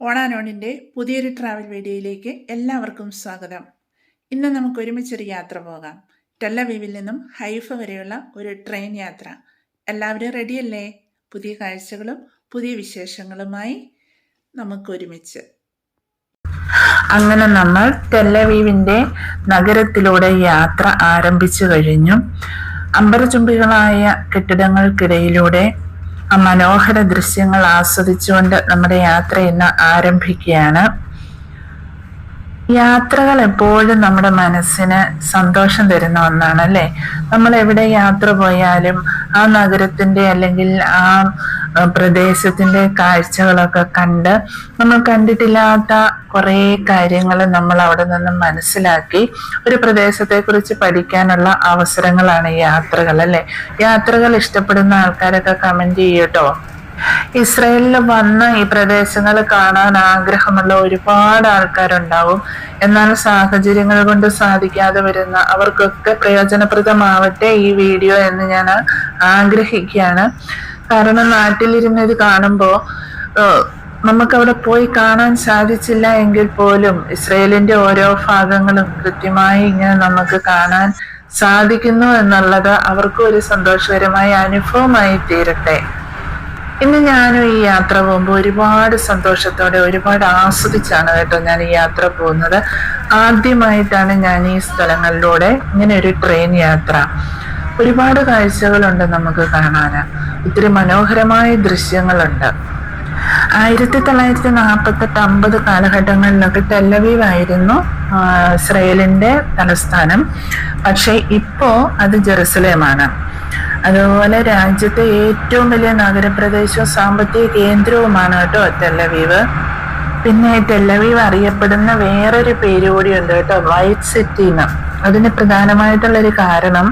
ഓണാനോണിന്റെ പുതിയൊരു ട്രാവൽ വീഡിയോയിലേക്ക് എല്ലാവർക്കും സ്വാഗതം. ഇന്ന് നമുക്ക് ഒരുമിച്ചൊരു യാത്ര പോകാം. ടെല്ലവീവിൽ നിന്നും ഹൈഫ വരെയുള്ള ഒരു ട്രെയിൻ യാത്ര. എല്ലാവരും റെഡിയല്ലേ പുതിയ കാഴ്ചകളും പുതിയ വിശേഷങ്ങളുമായി നമുക്കൊരുമിച്ച് അങ്ങനെ നമ്മൾ ടെല്ലവീവിന്റെ നഗരത്തിലൂടെ യാത്ര ആരംഭിച്ചു കഴിഞ്ഞു. അമ്പരചുംബികളായ കെട്ടിടങ്ങൾക്കിടയിലൂടെ ആ മനോഹര ദൃശ്യങ്ങൾ ആസ്വദിച്ചുകൊണ്ട് നമ്മുടെ യാത്ര ഇന്ന് ആരംഭിക്കുകയാണ്. യാത്രകൾ എപ്പോഴും നമ്മുടെ മനസ്സിന് സന്തോഷം തരുന്ന ഒന്നാണ് അല്ലേ നമ്മൾ എവിടെ യാത്ര പോയാലും ആ നഗരത്തിന്റെ അല്ലെങ്കിൽ ആ പ്രദേശത്തിന്റെ കാഴ്ചകളൊക്കെ കണ്ട് നമ്മൾ കണ്ടിട്ടില്ലാത്ത കുറേ കാര്യങ്ങൾ നമ്മൾ അവിടെ നിന്ന് മനസ്സിലാക്കി ഒരു പ്രദേശത്തെ കുറിച്ച് പഠിക്കാനുള്ള അവസരങ്ങളാണ് യാത്രകൾ അല്ലേ? യാത്രകൾ ഇഷ്ടപ്പെടുന്ന ആൾക്കാരൊക്കെ കമന്റ് ചെയ്യട്ടോ. ഇസ്രയേലിൽ വന്ന് ഈ പ്രദേശങ്ങൾ കാണാൻ ആഗ്രഹമുള്ള ഒരുപാട് ആൾക്കാരുണ്ടാവും. എന്നാൽ സാഹചര്യങ്ങൾ കൊണ്ട് സാധിക്കാതെ വരുന്ന അവർക്കൊക്കെ പ്രയോജനപ്രദമാവട്ടെ ഈ വീഡിയോ എന്ന് ഞാൻ ആഗ്രഹിക്കുകയാണ്. കാരണം നാട്ടിലിരുന്ന് ഇത് കാണുമ്പോൾ നമുക്ക് അവിടെ പോയി കാണാൻ സാധിച്ചില്ല എങ്കിൽ പോലും ഇസ്രയേലിന്റെ ഓരോ ഭാഗങ്ങളും കൃത്യമായി ഇങ്ങനെ നമുക്ക് കാണാൻ സാധിക്കുന്നു എന്നുള്ളത് അവർക്കും ഒരു സന്തോഷകരമായ അനുഭവമായി തീരട്ടെ. ഇന്ന് ഞാനും ഈ യാത്ര പോകുമ്പോൾ ഒരുപാട് സന്തോഷത്തോടെ ഒരുപാട് ആസ്വദിച്ചാണ് കേട്ടോ ഞാൻ ഈ യാത്ര പോകുന്നത്. ആദ്യമായിട്ടാണ് ഞാൻ ഈ സ്ഥലങ്ങളിലൂടെ ഇങ്ങനെ ഒരു ട്രെയിൻ യാത്ര. ഒരുപാട് കാഴ്ചകളുണ്ട് നമുക്ക് കാണാൻ. ഒത്തിരി മനോഹരമായ ദൃശ്യങ്ങളുണ്ട്. ആയിരത്തി തൊള്ളായിരത്തി നാൽപ്പത്തെട്ട് അമ്പത് കാലഘട്ടങ്ങളിലൊക്കെ ടെല്ലവീവ് ആയിരുന്നു ഇസ്രയേലിന്റെ തലസ്ഥാനം. പക്ഷേ ഇപ്പോ അത് ജെറുസലേമാണ്. അതുപോലെ രാജ്യത്തെ ഏറ്റവും വലിയ നഗരപ്രദേശവും സാമ്പത്തിക കേന്ദ്രവുമാണ് കേട്ടോ ടെല്ലവീവ് പിന്നെ ടെല്ലവീവ് അറിയപ്പെടുന്ന വേറൊരു പേര് ഉണ്ട് കേട്ടോ വൈറ്റ് സിറ്റി എന്ന് അതിന് പ്രധാനമായിട്ടുള്ളൊരു കാരണം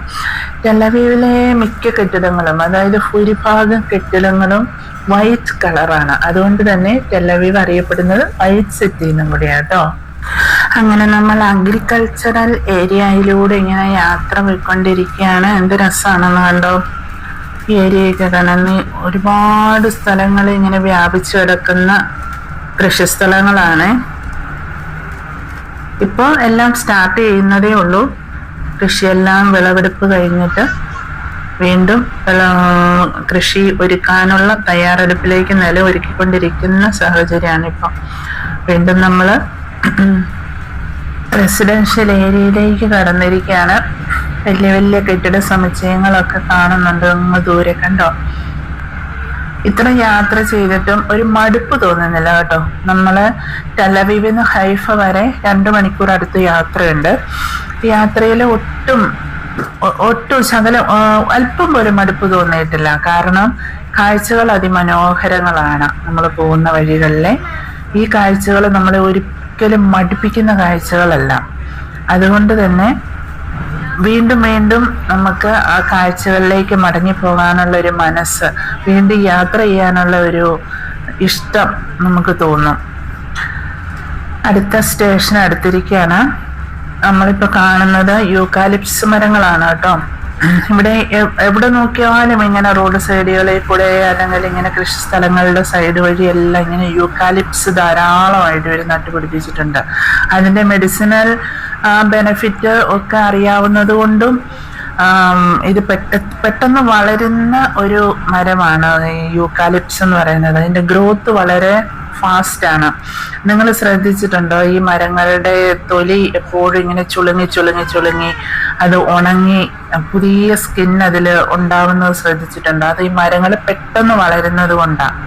ടെല്ലവീവിലെ മിക്ക കെട്ടിടങ്ങളും അതായത് ഭൂരിഭാഗം കെട്ടിടങ്ങളും വൈറ്റ് കളറാണ് അതുകൊണ്ട് തന്നെ ടെല്ലവീവ് അറിയപ്പെടുന്നത് വൈറ്റ് സിറ്റി എന്നും കൂടിയാണ് കേട്ടോ അങ്ങനെ നമ്മൾ അഗ്രികൾച്ചറൽ ഏരിയയിലൂടെ ഇങ്ങനെ യാത്ര പോയിക്കൊണ്ടിരിക്കുകയാണ്. എന്ത് രസമാണെന്ന് കണ്ടോ? ഈ ഏരിയയൊക്കെ കാണുന്ന ഒരുപാട് സ്ഥലങ്ങൾ ഇങ്ങനെ വ്യാപിച്ചു കിടക്കുന്ന കൃഷിസ്ഥലങ്ങളാണ്. ഇപ്പോൾ എല്ലാം സ്റ്റാർട്ട് ചെയ്യുന്നതേ ഉള്ളൂ. കൃഷിയെല്ലാം വിളവെടുപ്പ് കഴിഞ്ഞിട്ട് വീണ്ടും കൃഷി ഒരുക്കാനുള്ള തയ്യാറെടുപ്പിലേക്ക് നില ഒരുക്കിക്കൊണ്ടിരിക്കുന്ന സാഹചര്യമാണ് ഇപ്പം. വീണ്ടും നമ്മൾ റെസിഡൻഷ്യൽ ഏരിയയിലേക്ക് കടന്നിരിക്കുകയാണ്. വലിയ വലിയ കെട്ടിട സമുച്ചയങ്ങളൊക്കെ കാണുന്നുണ്ട് അങ്ങ് ദൂരെ കണ്ടോ? ഇത്ര യാത്ര ചെയ്തിട്ടും ഒരു മടുപ്പ് തോന്നുന്നില്ല കേട്ടോ. നമ്മൾ ടെലവീവിൽ നിന്ന് ഹൈഫ വരെ രണ്ട് മണിക്കൂർ അടുത്ത് യാത്രയുണ്ട്. യാത്രയിൽ ഒട്ടും ഒട്ടും ശകലം അല്പം പോലും മടുപ്പ് തോന്നിയിട്ടില്ല. കാരണം കാഴ്ചകൾ അതിമനോഹരങ്ങളാണ് നമ്മൾ പോകുന്ന വഴികളിലെ. ഈ കാഴ്ചകൾ നമ്മളെ ഒരിക്കലും മടുപ്പിക്കുന്ന കാഴ്ചകളല്ല. അതുകൊണ്ട് തന്നെ വീണ്ടും വീണ്ടും നമുക്ക് ആ കാഴ്ചകളിലേക്ക് മടങ്ങി പോകാനുള്ള ഒരു മനസ്സ് വീണ്ടും യാത്ര ചെയ്യാനുള്ള ഒരു ഇഷ്ടം നമുക്ക് തോന്നും. അടുത്ത സ്റ്റേഷൻ അടുത്തിരിക്കുകയാണ് നമ്മളിപ്പോൾ കാണുന്നത് യൂക്കാലിപ്സ് മരങ്ങളാണ് കേട്ടോ. ഇവിടെ എവിടെ നോക്കിയാലും ഇങ്ങനെ റോഡ് സൈഡുകളിൽ കൂടെ അല്ലെങ്കിൽ ഇങ്ങനെ കൃഷി സ്ഥലങ്ങളുടെ സൈഡ് വഴി എല്ലാം ഇങ്ങനെ യൂക്കാലിപ്സ് ധാരാളമായിട്ട് ഇവർ നട്ടുപിടിപ്പിച്ചിട്ടുണ്ട്. അതിന്റെ മെഡിസിനൽ ബെനഫിറ്റ് ഒക്കെ അറിയാവുന്നത് കൊണ്ടും ഇത് പെട്ട പെട്ടെന്ന് വളരുന്ന ഒരു മരമാണ് ഈ യൂക്കാലിപ്സ് എന്ന് പറയുന്നത്. അതിന്റെ ഗ്രോത്ത് വളരെ ഫാസ്റ്റ് ആണ്. നിങ്ങൾ ശ്രദ്ധിച്ചിട്ടുണ്ടോ? ഈ മരങ്ങളുടെ തൊലി എപ്പോഴും ഇങ്ങനെ ചുളുങ്ങി ചുളുങ്ങി ചുളുങ്ങി അത് ഉണങ്ങി പുതിയ സ്കിൻ അതിൽ ഉണ്ടാവുന്നത് ശ്രദ്ധിച്ചിട്ടുണ്ടോ? അത് ഈ മരങ്ങൾ പെട്ടെന്ന് വളരുന്നത് കൊണ്ടാണ്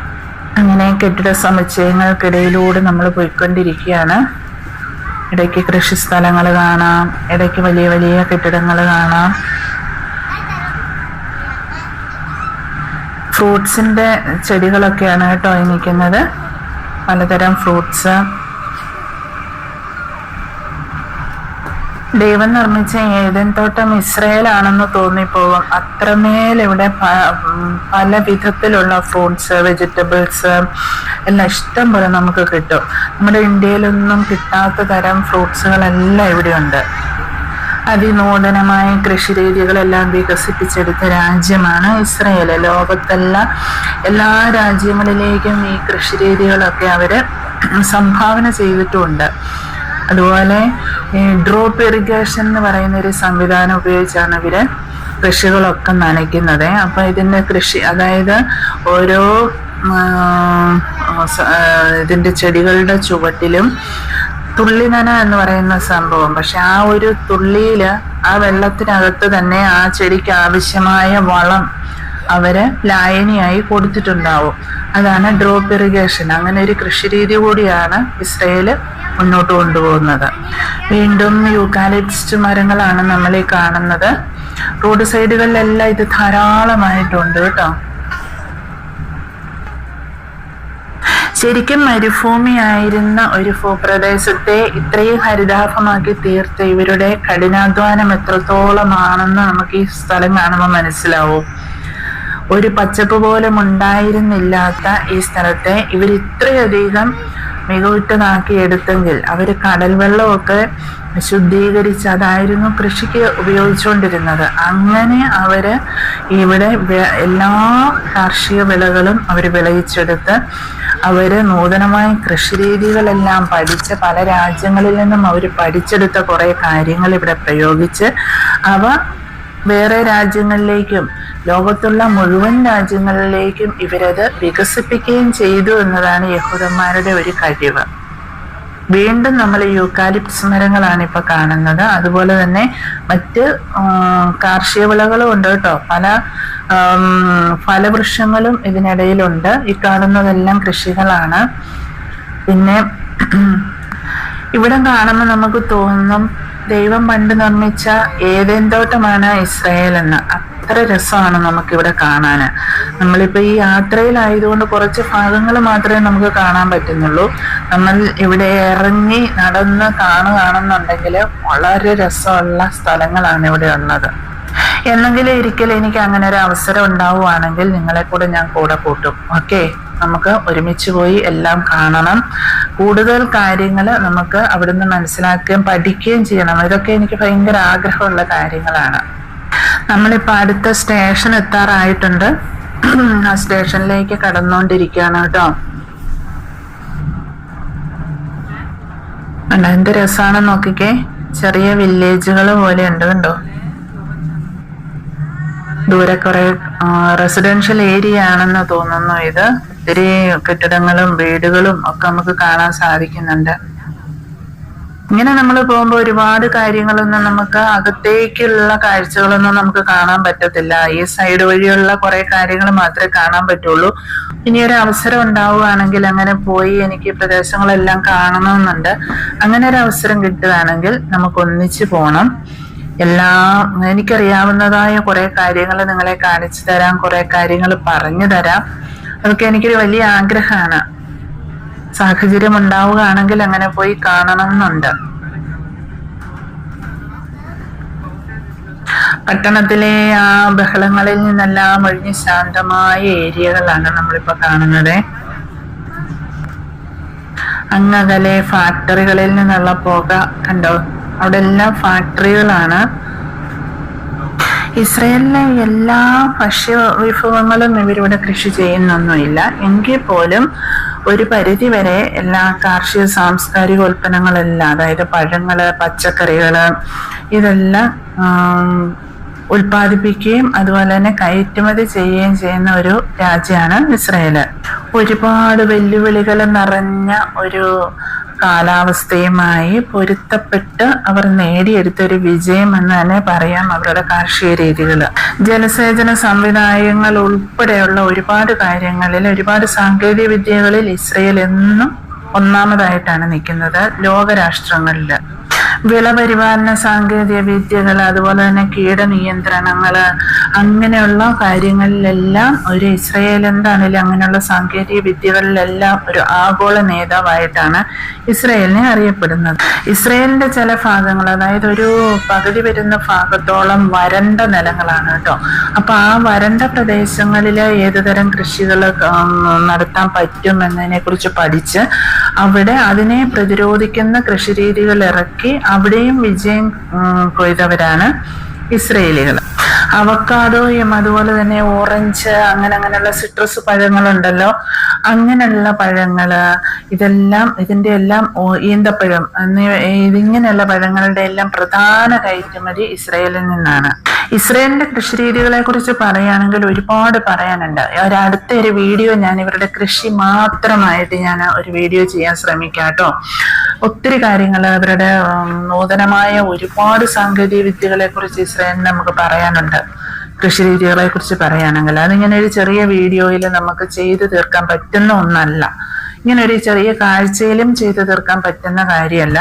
അങ്ങനെ കെട്ടിട സമുച്ചയങ്ങൾക്കിടയിലൂടെ നമ്മൾ പോയിക്കൊണ്ടിരിക്കുകയാണ്. ഇടയ്ക്ക് കൃഷി സ്ഥലങ്ങൾ കാണാം ഇടയ്ക്ക് വലിയ വലിയ കെട്ടിടങ്ങൾ കാണാം. ഫ്രൂട്ട്സിന്റെ ചെടികളൊക്കെയാണ് കേട്ടോ നിൽക്കുന്നത് പലതരം ഫ്രൂട്ട്സ്. ദൈവം നിർമ്മിച്ച ഏതൻ തോട്ടം ഇസ്രയേലാണെന്ന് തോന്നിപ്പോകും അത്രമേൽ ഇവിടെ പല വിധത്തിലുള്ള ഫ്രൂട്ട്സ് വെജിറ്റബിൾസ് എല്ലാം ഇഷ്ടം പോലെ നമുക്ക് കിട്ടും. നമ്മുടെ ഇന്ത്യയിലൊന്നും കിട്ടാത്ത തരം ഫ്രൂട്ട്സുകളെല്ലാം ഇവിടെയുണ്ട്. അതിനൂതനമായ കൃഷി രീതികളെല്ലാം വികസിപ്പിച്ചെടുത്ത രാജ്യമാണ് ഇസ്രയേൽ. ലോകത്തെല്ലാം എല്ലാ രാജ്യങ്ങളിലേക്കും ഈ കൃഷി രീതികളൊക്കെ അവർ സംഭാവന ചെയ്തിട്ടുമുണ്ട് അതുപോലെ ഈ ഡ്രോപ്പ് ഇറിഗേഷൻ എന്ന് പറയുന്ന ഒരു സംവിധാനം ഉപയോഗിച്ചാണ് ഇവർ കൃഷികളൊക്കെ നനയ്ക്കുന്നത്. അപ്പോൾ ഇതിന്റെ കൃഷി അതായത് ഓരോ ഇതിന്റെ ചെടികളുടെ ചുവട്ടിലും തുള്ളി നന എന്ന് പറയുന്ന സംഭവം. പക്ഷെ ആ ഒരു തുള്ളിയിൽ ആ വെള്ളത്തിനകത്ത് തന്നെ ആ ചെടിക്ക് ആവശ്യമായ വളം അവർ ലായനിയായി കൊടുത്തിട്ടുണ്ടാവും. അതാണ് ഡ്രോപ്പ് ഇറിഗേഷൻ. അങ്ങനെ ഒരു കൃഷിരീതി കൂടിയാണ് ഇസ്രയേൽ മുന്നോട്ട് കൊണ്ടുപോകുന്നത്. വീണ്ടും യൂക്കാലിപ്സ്റ്റ് മരങ്ങളാണ് നമ്മൾ ഈ കാണുന്നത്. റോഡ് സൈഡുകളിലെല്ലാം ഇത് ധാരാളമായിട്ടുണ്ട് കേട്ടോ. ശരിക്കും മരുഭൂമിയായിരുന്ന ഒരു ഭൂപ്രദേശത്തെ ഇത്രയും ഹരിതാഭമാക്കി തീർത്ത ഇവരുടെ കഠിനാധ്വാനം എത്രത്തോളമാണെന്ന് നമുക്ക് ഈ സ്ഥലം കാണുമ്പോൾ മനസ്സിലാവും. ഒരു പച്ചപ്പ് പോലും ഉണ്ടായിരുന്നില്ലാത്ത ഈ സ്ഥലത്തെ ഇവർ ഇത്രയധികം മികവുറ്റതാക്കി എടുത്തെങ്കിൽ അവർ കടൽ വെള്ളമൊക്കെ ശുദ്ധീകരിച്ച് അതായിരുന്നു കൃഷിക്ക് ഉപയോഗിച്ചുകൊണ്ടിരുന്നത്. അങ്ങനെ അവർ ഇവിടെ എല്ലാ കാർഷിക വിളകളും അവർ വിളയിച്ചെടുത്ത് അവർ നൂതനമായ കൃഷി രീതികളെല്ലാം പഠിച്ച് പല രാജ്യങ്ങളിൽ നിന്നും അവർ പഠിച്ചെടുത്ത കുറേ കാര്യങ്ങൾ ഇവിടെ പ്രയോഗിച്ച് അവ വേറെ രാജ്യങ്ങളിലേക്കും ലോകത്തുള്ള മുഴുവൻ രാജ്യങ്ങളിലേക്കും ഇവരത് വികസിപ്പിക്കുകയും ചെയ്തു എന്നതാണ് യഹൂദന്മാരുടെ ഒരു കഴിവ്. വീണ്ടും നമ്മൾ യൂക്കാലിപ്സ് മരങ്ങളാണ് ഇപ്പൊ കാണുന്നത്. അതുപോലെ തന്നെ മറ്റ് കാർഷിക വിളകളും ഉണ്ട് കേട്ടോ. പല ഫലവൃക്ഷങ്ങളും ഇതിനിടയിലുണ്ട്. ഈ കാണുന്നതെല്ലാം കൃഷികളാണ്. പിന്നെ ഇവിടെ കാണുമ്പോൾ നമുക്ക് തോന്നും ദൈവം പണ്ട് നിർമ്മിച്ച ഏതെന്തോട്ടമാണ് തോട്ടമാണ് ഇസ്രായേൽ എന്ന് അത്ര രസമാണ് നമുക്കിവിടെ കാണാൻ നമ്മളിപ്പോൾ ഈ യാത്രയിലായതുകൊണ്ട് കുറച്ച് ഭാഗങ്ങൾ മാത്രമേ നമുക്ക് കാണാൻ പറ്റുന്നുള്ളൂ. നമ്മൾ ഇവിടെ ഇറങ്ങി നടന്ന് കാണുകയാണെന്നുണ്ടെങ്കിൽ വളരെ രസമുള്ള സ്ഥലങ്ങളാണ് ഇവിടെ ഉള്ളത്. എന്നെങ്കിലും ഒരിക്കൽ എനിക്ക് അങ്ങനെ ഒരു അവസരം ഉണ്ടാവുകയാണെങ്കിൽ നിങ്ങളെ കൂടെ ഞാൻ കൂടെ കൂട്ടും. ഓക്കെ? നമുക്ക് ഒരുമിച്ച് പോയി എല്ലാം കാണണം. കൂടുതൽ കാര്യങ്ങൾ നമുക്ക് അവിടുന്ന് മനസ്സിലാക്കുകയും പഠിക്കുകയും ചെയ്യണം. ഇതൊക്കെ എനിക്ക് ഭയങ്കര ആഗ്രഹമുള്ള കാര്യങ്ങളാണ്. നമ്മളിപ്പോൾ അടുത്ത സ്റ്റേഷൻ എത്താറായിട്ടുണ്ട്. ആ സ്റ്റേഷനിലേക്ക് കടന്നുകൊണ്ടിരിക്കുകയാണ് കേട്ടോ. അല്ല എന്ത് രസമാണെന്ന് നോക്കിക്കേ. ചെറിയ വില്ലേജുകൾ പോലെ ഉണ്ട് കണ്ടോ. ദൂരെ കുറെ റെസിഡൻഷ്യൽ ഏരിയ ആണെന്ന് തോന്നുന്നു ഇത്. ഒത്തിരി കെട്ടിടങ്ങളും വീടുകളും ഒക്കെ നമുക്ക് കാണാൻ സാധിക്കുന്നുണ്ട്. ഇങ്ങനെ നമ്മൾ പോകുമ്പോൾ ഒരുപാട് കാര്യങ്ങളൊന്നും നമുക്ക് അകത്തേക്കുള്ള കാഴ്ചകളൊന്നും നമുക്ക് കാണാൻ പറ്റത്തില്ല. ഈ സൈഡ് വഴിയുള്ള കുറെ കാര്യങ്ങൾ മാത്രമേ കാണാൻ പറ്റുള്ളൂ. ഇനി ഒരു അവസരം ഉണ്ടാവുകയാണെങ്കിൽ അങ്ങനെ പോയി എനിക്ക് പ്രദേശങ്ങളെല്ലാം കാണണമെന്നുണ്ട്. അങ്ങനെ ഒരു അവസരം കിട്ടുകയാണെങ്കിൽ നമുക്ക് ഒന്നിച്ച് പോകണം എല്ലാ എനിക്കറിയാവുന്നതായ കുറെ കാര്യങ്ങൾ നിങ്ങളെ കാണിച്ചു തരാം കുറെ കാര്യങ്ങൾ പറഞ്ഞു തരാം. അതൊക്കെ എനിക്കൊരു വലിയ ആഗ്രഹമാണ്. സാഹചര്യം ഉണ്ടാവുകയാണെങ്കിൽ അങ്ങനെ പോയി കാണണം എന്നുണ്ട് പട്ടണത്തിലെ ആ ബഹളങ്ങളിൽ നിന്നെല്ലാം ഒഴിഞ്ഞ് ശാന്തമായ ഏരിയകളാണ് നമ്മളിപ്പോ കാണുന്നത്. അങ്ങകലെ ഫാക്ടറികളിൽ നിന്നുള്ള പുക കണ്ടോ? അവിടെ എല്ലാം ഫാക്ടറികളാണ്. ഇസ്രയേലിലെ എല്ലാ ഭക്ഷ്യ വിഭവങ്ങളും ഇവരിവിടെ കൃഷി ചെയ്യുന്നൊന്നുമില്ല. എങ്കിൽ പോലും ഒരു പരിധിവരെ എല്ലാ കാർഷിക സാംസ്കാരിക ഉൽപ്പന്നങ്ങളെല്ലാം അതായത് പഴങ്ങൾ പച്ചക്കറികൾ ഇതെല്ലാം ഉൽപ്പാദിപ്പിക്കുകയും അതുപോലെ തന്നെ കയറ്റുമതി ചെയ്യുകയും ചെയ്യുന്ന ഒരു രാജ്യമാണ് ഇസ്രയേൽ. ഒരുപാട് വെല്ലുവിളികൾ നിറഞ്ഞ ഒരു കാലാവസ്ഥയുമായി പൊരുത്തപ്പെട്ട് അവർ നേടിയെടുത്ത ഒരു വിജയം എന്ന് തന്നെ പറയാം അവരുടെ കാർഷിക രീതികൾ ജലസേചന സംവിധായങ്ങൾ ഉൾപ്പെടെയുള്ള ഒരുപാട് കാര്യങ്ങളിൽ ഒരുപാട് സാങ്കേതിക വിദ്യകളിൽ ഇസ്രയേൽ എന്നും ഒന്നാമതായിട്ടാണ് നിൽക്കുന്നത് ലോകരാഷ്ട്രങ്ങളിൽ വിളപരിപാലന സാങ്കേതിക വിദ്യകൾ അതുപോലെ തന്നെ കീടനിയന്ത്രണങ്ങൾ അങ്ങനെയുള്ള കാര്യങ്ങളിലെല്ലാം ഒരു ഇസ്രയേൽ എന്താണെങ്കിലും അങ്ങനെയുള്ള സാങ്കേതിക വിദ്യകളിലെല്ലാം ഒരു ആഗോള നേതാവായിട്ടാണ് ഇസ്രയേലിനെ അറിയപ്പെടുന്നത്. ഇസ്രയേലിന്റെ ചില ഭാഗങ്ങൾ അതായത് ഒരു പകുതി വരുന്ന ഭാഗത്തോളം വരണ്ട നിലങ്ങളാണ് കേട്ടോ. അപ്പൊ ആ വരണ്ട പ്രദേശങ്ങളിൽ ഏതുതരം കൃഷികൾ നടത്താൻ പറ്റും എന്നതിനെ കുറിച്ച് പഠിച്ച് അവിടെ അതിനെ പ്രതിരോധിക്കുന്ന കൃഷിരീതികൾ ഇറക്കി അവിടെയും വിജയം കൊയ്തവരാണ് ഇസ്രയേലികൾ. അവക്കാഡോയും അതുപോലെ തന്നെ ഓറഞ്ച് അങ്ങനെ അങ്ങനെയുള്ള സിട്രസ് പഴങ്ങളുണ്ടല്ലോ. അങ്ങനെയുള്ള പഴങ്ങൾ ഇതെല്ലാം ഇതിന്റെ എല്ലാം ഈന്തപ്പഴം ഇതിങ്ങനെയുള്ള പഴങ്ങളുടെ എല്ലാം പ്രധാന കയറ്റുമതി ഇസ്രയേലിൽ നിന്നാണ്. ഇസ്രയേലിന്റെ കൃഷി രീതികളെ കുറിച്ച് പറയുകയാണെങ്കിൽ ഒരുപാട് പറയാനുണ്ട്. അടുത്ത ഒരു വീഡിയോ ഞാൻ ഇവരുടെ കൃഷി മാത്രമായിട്ട് ഞാൻ ഒരു വീഡിയോ ചെയ്യാൻ ശ്രമിക്കാം കേട്ടോ. ഒത്തിരി കാര്യങ്ങൾ അവരുടെ നൂതനമായ ഒരുപാട് സാങ്കേതിക വിദ്യകളെ കുറിച്ച് ഇസ്രായേലിന് നമുക്ക് പറയാനുണ്ട്. കൃഷി രീതികളെ കുറിച്ച് പറയുകയാണെങ്കിൽ അതിങ്ങനെ ഒരു ചെറിയ വീഡിയോയിൽ നമുക്ക് ചെയ്തു തീർക്കാൻ പറ്റുന്ന ഒന്നല്ല. ഇങ്ങനെ ഒരു ചെറിയ കാഴ്ചയിലും ചെയ്തു തീർക്കാൻ പറ്റുന്ന കാര്യമല്ല.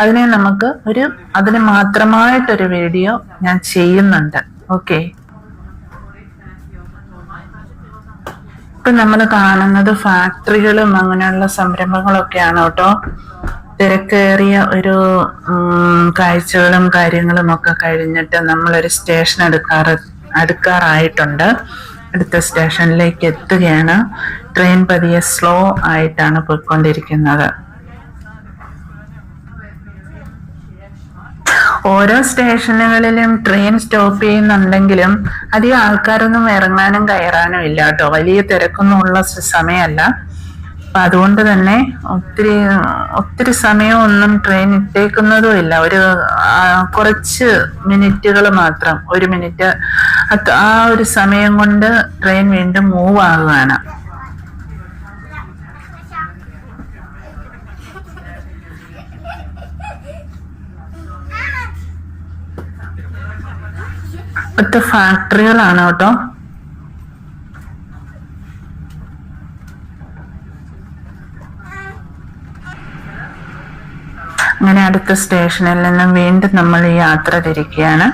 അതിനെ നമുക്ക് ഒരു അതിന് മാത്രമായിട്ടൊരു വീഡിയോ ഞാൻ ചെയ്യുന്നുണ്ട്. ഓക്കെ? ഇപ്പൊ നമ്മൾ കാണുന്നത് ഫാക്ടറികളും അങ്ങനെയുള്ള സംരംഭങ്ങളൊക്കെയാണ് കേട്ടോ. തിരക്കേറിയ ഒരു കാഴ്ചകളും കാര്യങ്ങളും ഒക്കെ കഴിഞ്ഞിട്ട് നമ്മളൊരു സ്റ്റേഷൻ എടുക്കാറ് അടുക്കാറായിട്ടുണ്ട്. അടുത്ത സ്റ്റേഷനിലേക്ക് എത്തുകയാണ്. ട്രെയിൻ പതിയെ സ്ലോ ആയിട്ടാണ് പോയിക്കൊണ്ടിരിക്കുന്നത്. ഓരോ സ്റ്റേഷനുകളിലും ട്രെയിൻ സ്റ്റോപ്പ് ചെയ്യുന്നുണ്ടെങ്കിലും അധികം ആൾക്കാരൊന്നും ഇറങ്ങാനും കയറാനും ഇല്ല കേട്ടോ. വലിയ തിരക്കൊന്നും ഉള്ള സമയമല്ല. അപ്പൊ അതുകൊണ്ട് തന്നെ ഒത്തിരി ഒത്തിരി സമയമൊന്നും ട്രെയിൻ ഇട്ടേക്കുന്നതും ഇല്ല. ഒരു കുറച്ച് മിനിറ്റുകൾ മാത്രം. ഒരു മിനിറ്റ് ആ ഒരു സമയം കൊണ്ട് ട്രെയിൻ വീണ്ടും മൂവ് ആകുകയാണ് ഇപ്പോഴത്തെ ഫാക്ടറികളാണ് കേട്ടോ. അങ്ങനെ അടുത്ത സ്റ്റേഷനിൽ നിന്നും വീണ്ടും നമ്മൾ ഈ യാത്ര തിരിക്കുകയാണ്.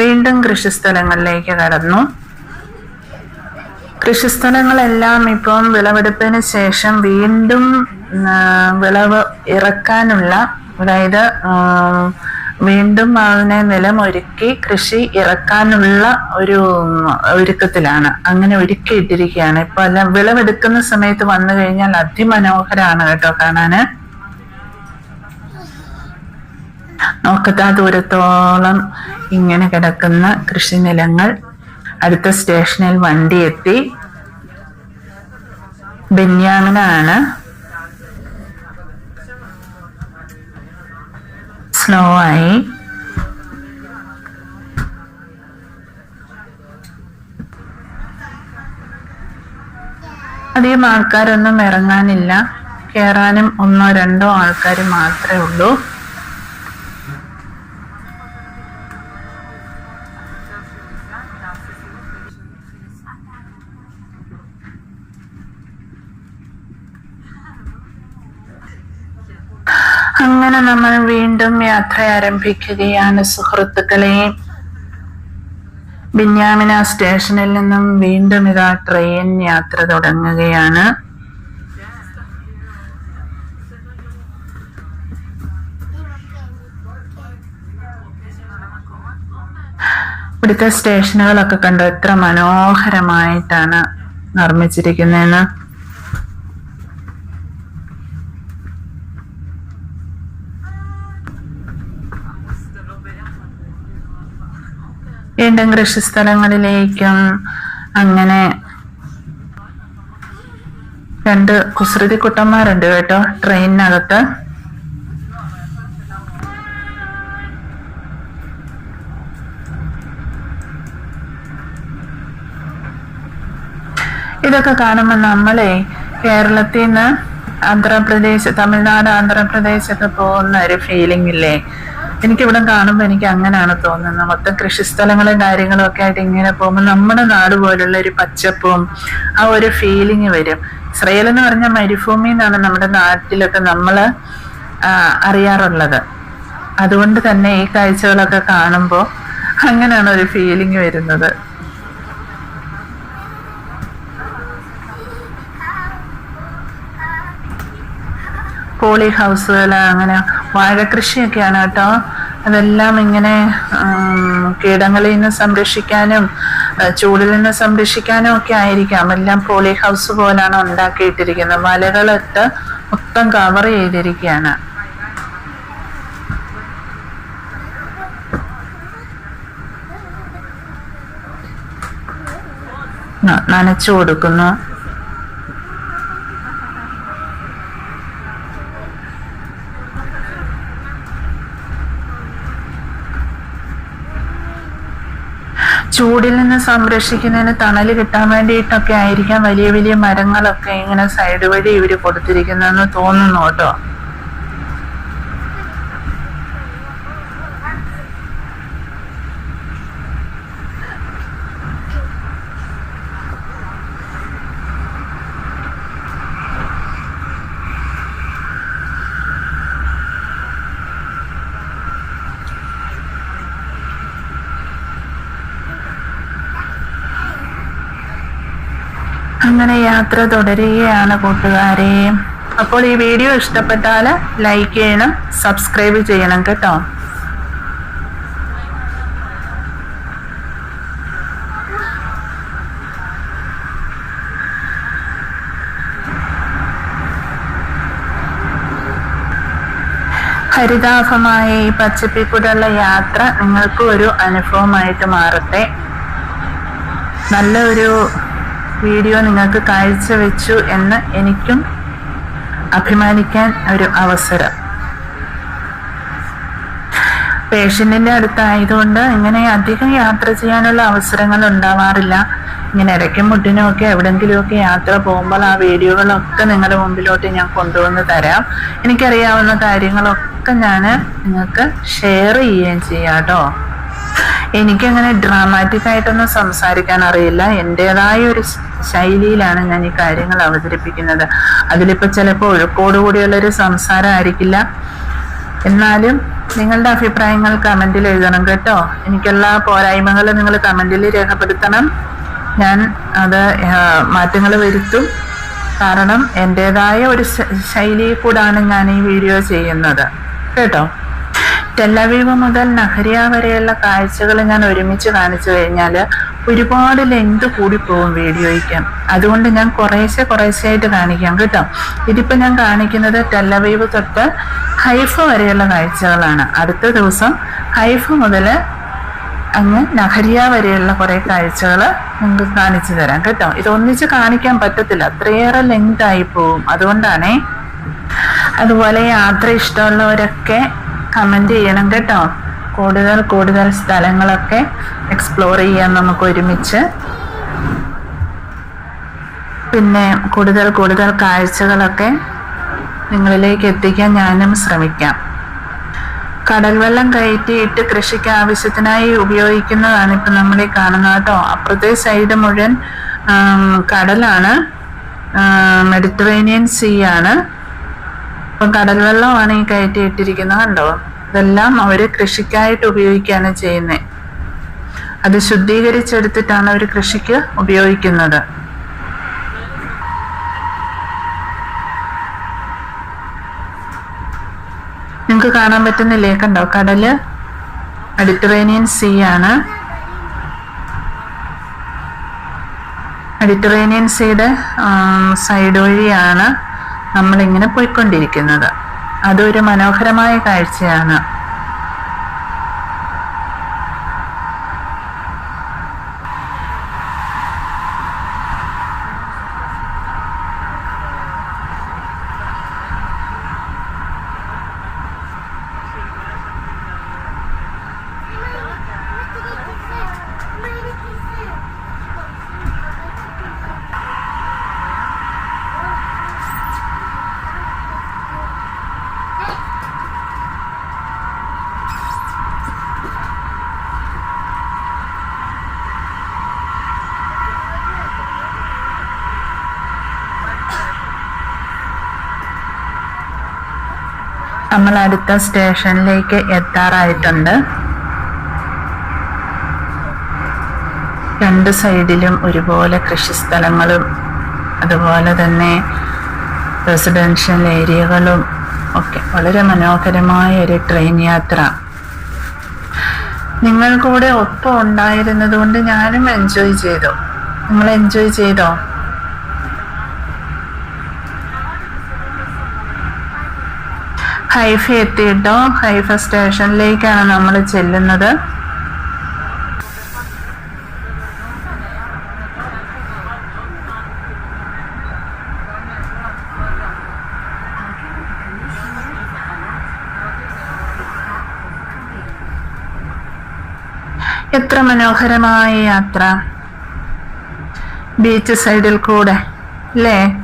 വീണ്ടും കൃഷിസ്ഥലങ്ങളിലേക്ക് കടന്നു. കൃഷിസ്ഥലങ്ങളെല്ലാം ഇപ്പം വിളവെടുപ്പിന് ശേഷം വീണ്ടും വിളവ് ഇറക്കാനുള്ള അതായത് വീണ്ടും അതിനെ നിലമൊരുക്കി കൃഷി ഇറക്കാനുള്ള ഒരു ഒരുക്കത്തിലാണ്. അങ്ങനെ ഒരുക്കിയിട്ടിരിക്കുകയാണ്. ഇപ്പൊ എല്ലാം വിളവെടുക്കുന്ന സമയത്ത് വന്നു കഴിഞ്ഞാൽ അതിമനോഹരമാണ് കേട്ടോ കാണാന്. നോക്കത്താ ദൂരത്തോളം ഇങ്ങനെ കിടക്കുന്ന കൃഷിനിലങ്ങൾ. അടുത്ത സ്റ്റേഷനിൽ വണ്ടി എത്തി. ബെന്യാമിനാണ് സ്ലോ ആയി. അധികം ആൾക്കാരൊന്നും ഇറങ്ങാനില്ല. കയറാനും ഒന്നോ രണ്ടോ ആൾക്കാർ മാത്രമേ ഉള്ളൂ. നമ്മൾ വീണ്ടും യാത്ര ആരംഭിക്കുകയാണ്. സുഹൃത്തുക്കളെ ബിന്യാമിന സ്റ്റേഷനിൽ നിന്നും വീണ്ടും ഇതാ ട്രെയിൻ യാത്ര തുടങ്ങുകയാണ്. ഇവിടുത്തെ സ്റ്റേഷനുകളൊക്കെ കണ്ടോ? എത്ര മനോഹരമായിട്ടാണ് നിർമ്മിച്ചിരിക്കുന്നതെന്ന്. വീണ്ടും കൃഷിസ്ഥലങ്ങളിലേക്കും അങ്ങനെ രണ്ട് കുസൃതി കുട്ടന്മാരുണ്ട് കേട്ടോ ട്രെയിനിനകത്ത്. ഇതൊക്കെ കാണുമ്പോൾ നമ്മളെ കേരളത്തിൽ നിന്ന് ആന്ധ്രാപ്രദേശ് തമിഴ്നാട് ആന്ധ്രാപ്രദേശൊക്കെ പോകുന്ന ഒരു ഫീലിംഗ് ഇല്ലേ? എനിക്കിവിടെ കാണുമ്പോൾ എനിക്ക് അങ്ങനെയാണ് തോന്നുന്നത്. മൊത്തം കൃഷിസ്ഥലങ്ങളും കാര്യങ്ങളും ഒക്കെ ആയിട്ട് ഇങ്ങനെ പോകുമ്പോൾ നമ്മുടെ നാട് പോലുള്ള ഒരു പച്ചപ്പും ആ ഒരു ഫീലിംഗ് വരും. ഇസ്രയേൽ എന്ന് പറഞ്ഞ മരുഭൂമി എന്നാണ് നമ്മുടെ നാട്ടിലൊക്കെ നമ്മൾ അറിയാറുള്ളത്. അതുകൊണ്ട് തന്നെ ഈ കാഴ്ചകളൊക്കെ കാണുമ്പോൾ അങ്ങനെയാണ് ഒരു ഫീലിംഗ് വരുന്നത്. പോളി ഹൗസുകൾ അങ്ങനെ വാഴകൃഷിയൊക്കെയാണ് കേട്ടോ. അതെല്ലാം ഇങ്ങനെ കീടങ്ങളിൽ നിന്ന് സംരക്ഷിക്കാനും ചൂടിൽ നിന്ന് സംരക്ഷിക്കാനും ഒക്കെ ആയിരിക്കാം. എല്ലാം പോളി ഹൗസ് പോലാണ് ഉണ്ടാക്കിയിട്ടിരിക്കുന്നത്. വലകളിട്ട് മൊത്തം കവർ ചെയ്തിരിക്കുകയാണ്. നനച്ചു കൊടുക്കുന്നു. ചൂടിൽ നിന്ന് സംരക്ഷിക്കുന്നതിന് തണൽ കിട്ടാൻ വേണ്ടിയിട്ടൊക്കെ ആയിരിക്കാം വലിയ വലിയ മരങ്ങളൊക്കെ ഇങ്ങനെ സൈഡ് വഴി ഇവർ കൊടുത്തിരിക്കുന്നതെന്ന് തോന്നുന്നു കേട്ടോ അങ്ങനെ യാത്ര തുടരുകയാണ് കൂട്ടുകാരെ. അപ്പോൾ ഈ വീഡിയോ ഇഷ്ടപ്പെട്ടാൽ ലൈക്ക് ചെയ്യണം സബ്സ്ക്രൈബ് ചെയ്യണം കേട്ടോ. ഹരിതാഭമായ ഈ പച്ചപ്പിക്കൂടെയുള്ള യാത്ര നിങ്ങൾക്ക് ഒരു അനുഭവമായിട്ട് മാറട്ടെ. നല്ല ഒരു വീഡിയോ നിങ്ങൾക്ക് കാഴ്ചവെച്ചു എന്ന് എനിക്കും അഭിമാനിക്കാൻ ഒരു അവസരം. പേഷ്യന്റിന്റെ അടുത്തായതുകൊണ്ട് ഇങ്ങനെ അധികം യാത്ര ചെയ്യാനുള്ള അവസരങ്ങൾ ഉണ്ടാവാറില്ല. ഇങ്ങനെ ഇടയ്ക്കും മുട്ടിനുമൊക്കെ എവിടെങ്കിലുമൊക്കെ യാത്ര പോകുമ്പോൾ ആ വീഡിയോകളൊക്കെ നിങ്ങളുടെ മുമ്പിലോട്ട് ഞാൻ കൊണ്ടുവന്ന് തരാം. എനിക്കറിയാവുന്ന കാര്യങ്ങളൊക്കെ ഞാൻ നിങ്ങൾക്ക് ഷെയർ ചെയ്യുകയും ചെയ്യാം കേട്ടോ. എനിക്കങ്ങനെ ഡ്രാമാറ്റിക് ആയിട്ടൊന്നും സംസാരിക്കാൻ അറിയില്ല. എന്റെതായ ഒരു ശൈലിയിലാണ് ഞാൻ ഈ കാര്യങ്ങൾ അവതരിപ്പിക്കുന്നത്. അതിലിപ്പോ ചിലപ്പോൾ ഒഴുക്കോടുകൂടിയുള്ളൊരു സംസാരം ആയിരിക്കില്ല. എന്നാലും നിങ്ങളുടെ അഭിപ്രായങ്ങൾ കമന്റിൽ എഴുതണം കേട്ടോ. എനിക്കെല്ലാ പോരായ്മകളും നിങ്ങൾ കമന്റിൽ രേഖപ്പെടുത്തണം. ഞാൻ അത് മാറ്റങ്ങൾ വരുത്തും. കാരണം എന്റെതായ ഒരു ശൈലിയിൽ കൂടാണ് ഞാൻ ഈ വീഡിയോ ചെയ്യുന്നത്. കേട്ടോ? ടെല്ലവീവ് മുതൽ നഹരിയ വരെയുള്ള കാഴ്ചകൾ ഞാൻ ഒരുമിച്ച് കാണിച്ചു കഴിഞ്ഞാൽ ഒരുപാട് ലെങ്ത് കൂടിപ്പോകും വീഡിയോയ്ക്ക്. അതുകൊണ്ട് ഞാൻ കുറേശ്ശെ കുറേശ്ശെയായിട്ട് കാണിക്കാം കേട്ടോ. ഇതിപ്പോൾ ഞാൻ കാണിക്കുന്നത് ടെല്ലവീവ് തൊട്ട് ഹൈഫ വരെയുള്ള കാഴ്ചകളാണ്. അടുത്ത ദിവസം ഹൈഫ മുതൽ അങ്ങ് നഹരിയ വരെയുള്ള കുറേ കാഴ്ചകൾ നിങ്ങൾക്ക് കാണിച്ചു തരാം കേട്ടോ. ഇത് ഒന്നിച്ച് കാണിക്കാൻ പറ്റത്തില്ല. അത്രയേറെ ലെങ്ത് ആയി പോവും. അതുകൊണ്ടാണേ അതുപോലെ യാത്ര ഇഷ്ടമുള്ളവരൊക്കെ കമന്റ് ചെയ്യണം കേട്ടോ. കൂടുതൽ കൂടുതൽ സ്ഥലങ്ങളൊക്കെ എക്സ്പ്ലോർ ചെയ്യാൻ നമുക്ക് ഒരുമിച്ച്. പിന്നെ കൂടുതൽ കൂടുതൽ കാഴ്ചകളൊക്കെ നിങ്ങളിലേക്ക് എത്തിക്കാൻ ഞാനും ശ്രമിക്കാം. കടൽ വെള്ളം കയറ്റിയിട്ട് കൃഷിക്ക് ആവശ്യത്തിനായി ഉപയോഗിക്കുന്നതാണ് ഇപ്പം നമ്മൾ ഈ കാണുന്നത് കേട്ടോ. അപ്പുറത്തെ സൈഡ് മുഴുവൻ കടലാണ് മെഡിറ്ററേനിയൻ സീ ആണ്. അപ്പൊ കടൽ വെള്ളമാണ് ഈ കയറ്റി ഇട്ടിരിക്കുന്നത് കണ്ടോ? ഇതെല്ലാം അവർ കൃഷിക്കായിട്ട് ഉപയോഗിക്കുകയാണ് ചെയ്യുന്നത് അത് ശുദ്ധീകരിച്ചെടുത്തിട്ടാണ് അവർ കൃഷിക്ക് ഉപയോഗിക്കുന്നത്. നിങ്ങൾക്ക് കാണാൻ പറ്റുന്നില്ലേ? കണ്ടോ? കടൽ മെഡിറ്ററേനിയൻ സീ ആണ്. മെഡിറ്ററേനിയൻ സീയുടെ സൈഡ് വഴിയാണ് നമ്മളിങ്ങനെ പോയിക്കൊണ്ടിരിക്കുന്നത്. അതൊരു മനോഹരമായ കാഴ്ചയാണ്. നമ്മൾ അടുത്ത സ്റ്റേഷനിലേക്ക് എത്താറായിട്ടുണ്ട്. രണ്ട് സൈഡിലും ഒരുപോലെ കൃഷിസ്ഥലങ്ങളും അതുപോലെ തന്നെ റെസിഡൻഷ്യൽ ഏരിയകളും ഒക്കെ. വളരെ മനോഹരമായ ഒരു ട്രെയിൻ യാത്ര. നിങ്ങൾ കൂടെ ഒപ്പം ഉണ്ടായിരുന്നത് കൊണ്ട് ഞാനും എൻജോയ് ചെയ്തു. നിങ്ങൾ എൻജോയ് ചെയ്തോ? ഹൈഫ എത്തിയിട്ടോ? ഹൈഫ സ്റ്റേഷനിലേക്കാണ് നമ്മൾ ചെല്ലുന്നത്. എത്ര മനോഹരമായ യാത്ര. ബീച്ച് സൈഡിൽ കൂടെ അല്ലേ?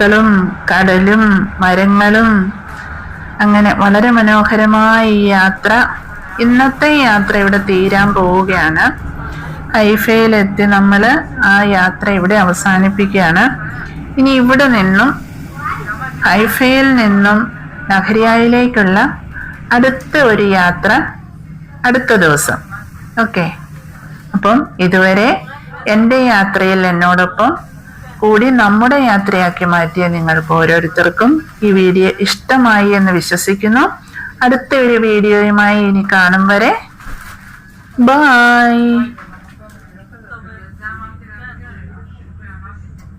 പൂക്കളും കടലും മരങ്ങളും അങ്ങനെ വളരെ മനോഹരമായ ഈ യാത്ര. ഇന്നത്തെ യാത്ര ഇവിടെ തീരാൻ പോവുകയാണ്. ഹൈഫയിലെത്തി നമ്മൾ ആ യാത്ര ഇവിടെ അവസാനിപ്പിക്കുകയാണ്. ഇനി ഇവിടെ നിന്നും ഹൈഫയിൽ നിന്നും നഹരിയായിലേക്കുള്ള അടുത്ത ഒരു യാത്ര അടുത്ത ദിവസം. ഓക്കെ. അപ്പം ഇതുവരെ എന്റെ യാത്രയിൽ എന്നോടൊപ്പം കൂടി നമ്മുടെ യാത്രയാക്കി മാറ്റിയ നിങ്ങൾക്ക് ഓരോരുത്തർക്കും ഈ വീഡിയോ ഇഷ്ടമായി എന്ന് വിശ്വസിക്കുന്നു. അടുത്ത ഒരു വീഡിയോയുമായി ഇനി കാണും വരെ. ബായ്